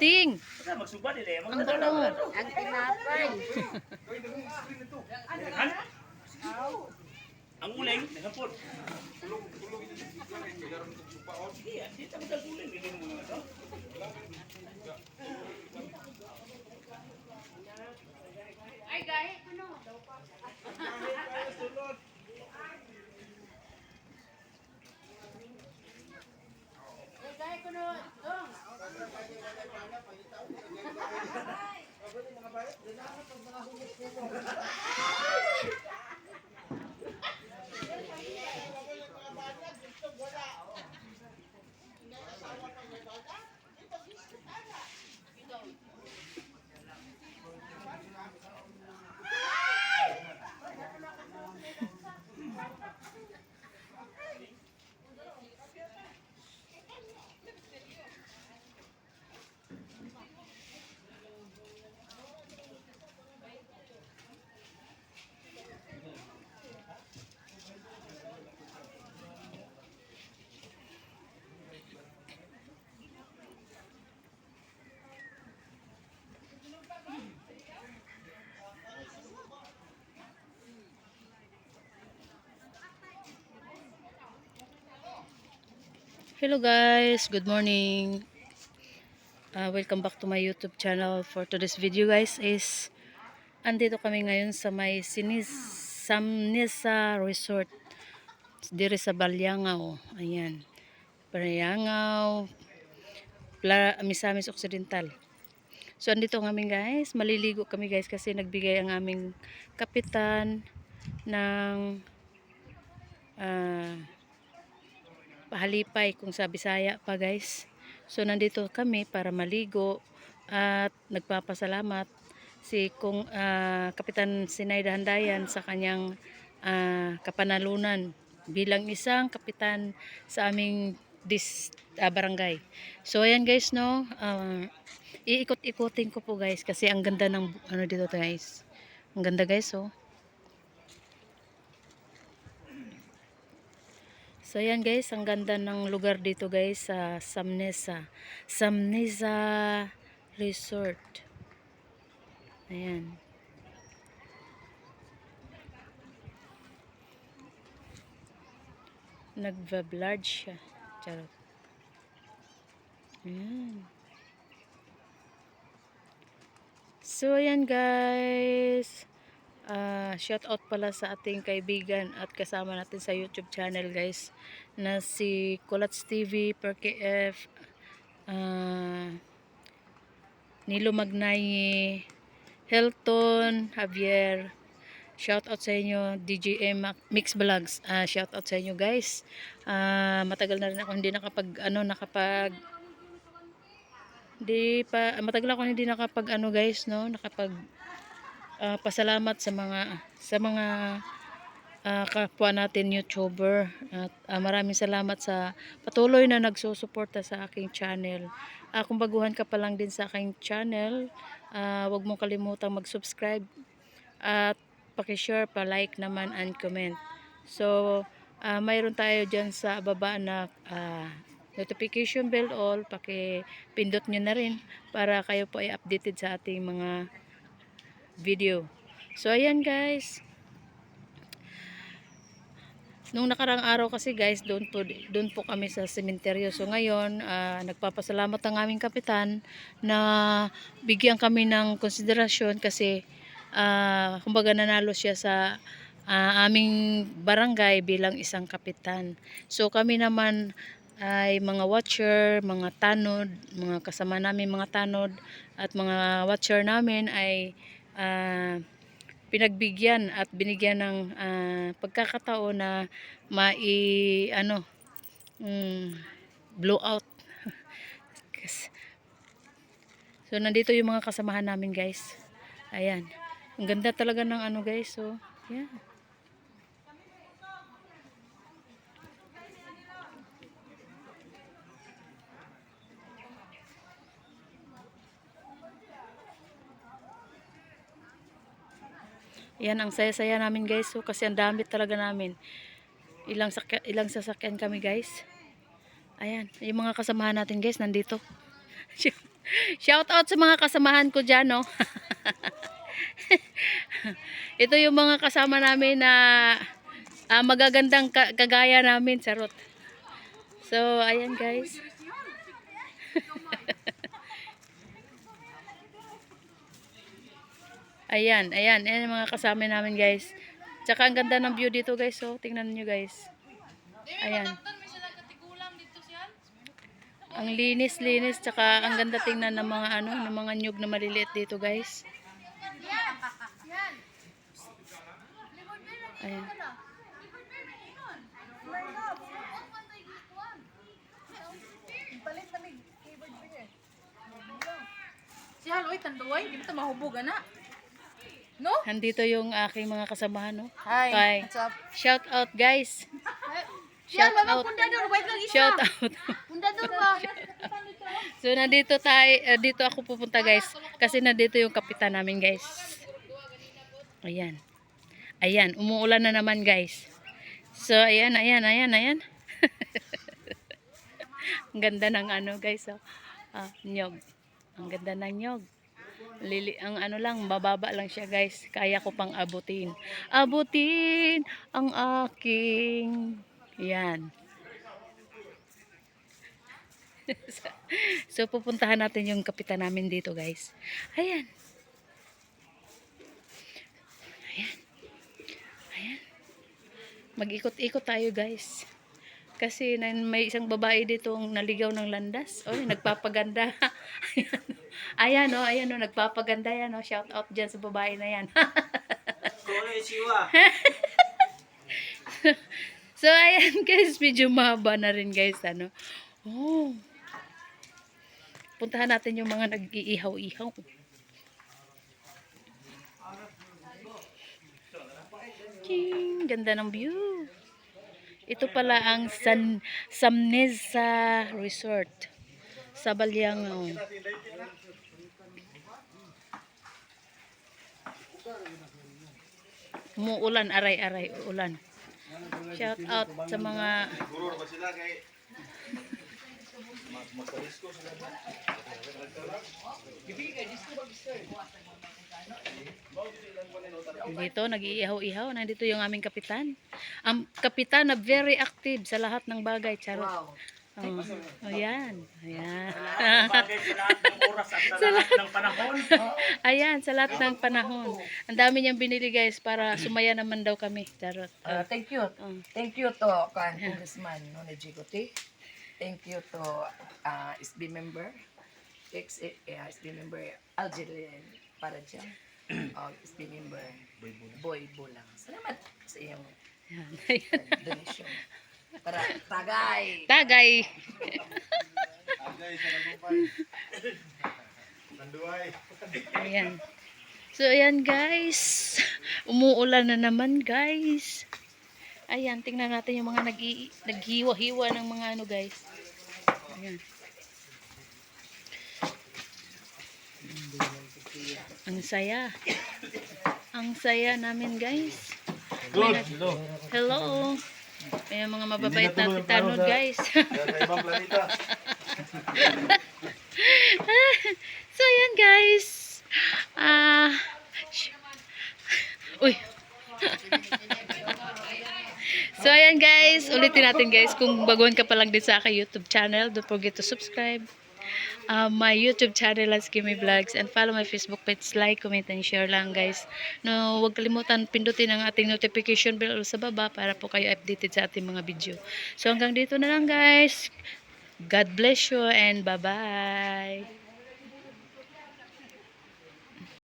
Ting! Magsuba nila. Ang gulo. Ang tinapay. Ang uling, nagapon. Iya, di tayo uling. Hindi mo mga to. Ay, Hello guys, good morning. Uh, welcome back to my YouTube channel. For today's video guys is andito kami ngayon sa may Sinis Samnesa Resort. Dire sa Balyangaw. Ayan. Balyangaw. Misamis Occidental. So andito kami guys. Maliligo kami guys kasi nagbigay ang aming kapitan ng ah pahalipay kung sa Bisaya pa guys. So nandito kami para maligo at nagpapasalamat si kung ah, Kapitan Sinayda Handayan sa kanyang ah, kapanalunan bilang isang kapitan sa aming dis ah, barangay. So ayan guys no, ah, iikot-ikotin ko po guys kasi ang ganda ng ano dito guys. Ang ganda guys oh. So ayan guys, ang ganda ng lugar dito guys sa Samnesa. Samnesa Resort. Ayan. Nagva-blurred siya. Charot. Ayan. So ayan guys. Ah, shout out pala sa ating kaibigan at kasama natin sa YouTube channel guys na si Kulats TV per KF ah, Nilo Magnaye Helton Javier. Shout out sa inyo DJM Mix Vlogs. Ah, shout out sa inyo guys. Ah, matagal na rin ako hindi nakapag ano nakapag hindi pa matagal ako hindi nakapag ano guys no nakapag ah, pasalamat sa mga sa mga ah, kapwa natin YouTuber at ah, maraming salamat sa patuloy na nagsusuporta sa aking channel. Ah, kung baguhan ka pa lang din sa aking channel, ah, huwag mong kalimutang mag-subscribe at paki-share, pa-like naman and comment. So, ah, mayroon tayo dyan sa baba na ah, notification bell all, paki-pindot nyo na rin para kayo po ay updated sa ating mga video. So, ayan guys. Nung nakarang araw kasi guys, doon po, doon po kami sa sementeryo. So ngayon, ah, nagpapasalamat ang aming kapitan na bigyan kami ng konsiderasyon kasi ah, kumbaga nanalo siya sa ah, aming barangay bilang isang kapitan. So kami naman ay mga watcher, mga tanod, mga kasama namin mga tanod at mga watcher namin ay ah, pinagbigyan at binigyan ng ah, pagkakataon na mai ano mm, blow out. So nandito yung mga kasamahan namin guys. Ayan. Ang ganda talaga ng ano guys so yeah Yan ang saya-saya namin guys. So kasi ang dami talaga namin. Ilang sakya, ilang sasakyan kami guys. Ayan, yung mga kasamahan natin guys, nandito. Shout out sa mga kasamahan ko dyan, no? Ito yung mga kasama namin na ah, magagandang ka- kagaya namin, sarot. So, ayan guys. ayan, ayan, ayan mga kasama namin guys. Tsaka ang ganda ng view dito guys, so tingnan nyo guys. Ayan. Ang linis-linis, tsaka ang ganda tingnan ng mga ano, ng mga nyug na maliliit dito guys. Ayan. Si Haloy, tanduay. Di ba ito mahubog, ana? No? Nandito yung aking mga kasamahan, no? Hi. Hi. What's up? Shout out, guys. Shout Shout out. out. Punda doon. Wait lang isa. Shout out. Punda doon ba? so, nandito tayo, eh, dito ako pupunta, guys. Kasi nandito yung kapitan namin, guys. Ayan. Ayan, umuulan na naman, guys. So, ayan, ayan, ayan, ayan. Ang ganda ng ano, guys, oh. Ah, nyog. Ang ganda ng nyog. Lili, ang ano lang, bababa lang siya guys. Kaya ko pang abutin. Abutin ang aking. Yan. so, pupuntahan natin yung kapitan namin dito guys. Ayan. Ayan. Ayan. Mag-ikot-ikot tayo guys. Kasi may isang babae dito naligaw ng landas. Oy, nagpapaganda. ayan o, ayan o, nagpapaganda yan o. Shout out dyan sa babae na yan. so, ayan guys, medyo mahaba na rin guys. Ano? Oh. Puntahan natin yung mga nag-iihaw-ihaw. King, ganda ng view. Ito pala ang San Samnesa Resort sa Balyangaw. Umuulan, aray-aray, ulan. Shout out sa mga Dito, nag-iihaw-ihaw. Nandito yung aming kapitan. Ang kapitan na very active sa lahat ng bagay. Charot. Wow. Oh, ayan. Ayan. Bagay sa lahat ng panahon. ayan, sa lahat ng panahon. Ang dami niyang binili guys para sumaya naman daw kami. Charot. Uh, thank you. Oh. Thank you to kan Congressman Nona Jigote. Thank you to uh, SB member, ex uh, SB member Algerine Parajan, uh, SB member Boy Bulang. Salamat sa iyong Ayan. Ayan. donation. Para tagay. Tagay. Ayan. So, ayan guys. Umuulan na naman guys. Ayan, tingnan natin yung mga nag naghiwa-hiwa ng mga ano guys. Ayan. Ang saya. Ang saya namin guys. May nag- Hello. May mga mababait natin tanod guys. so, ayan guys. Ah. sh- Uy. so, ayan guys. Ulitin natin guys. Kung baguhan ka pa lang din sa aking YouTube channel, don't forget to subscribe. Uh, my YouTube channel as Gimme Vlogs and follow my Facebook page, like, comment, and share lang guys. No, huwag kalimutan pindutin ang ating notification bell sa baba para po kayo updated sa ating mga video. So hanggang dito na lang guys. God bless you and bye-bye.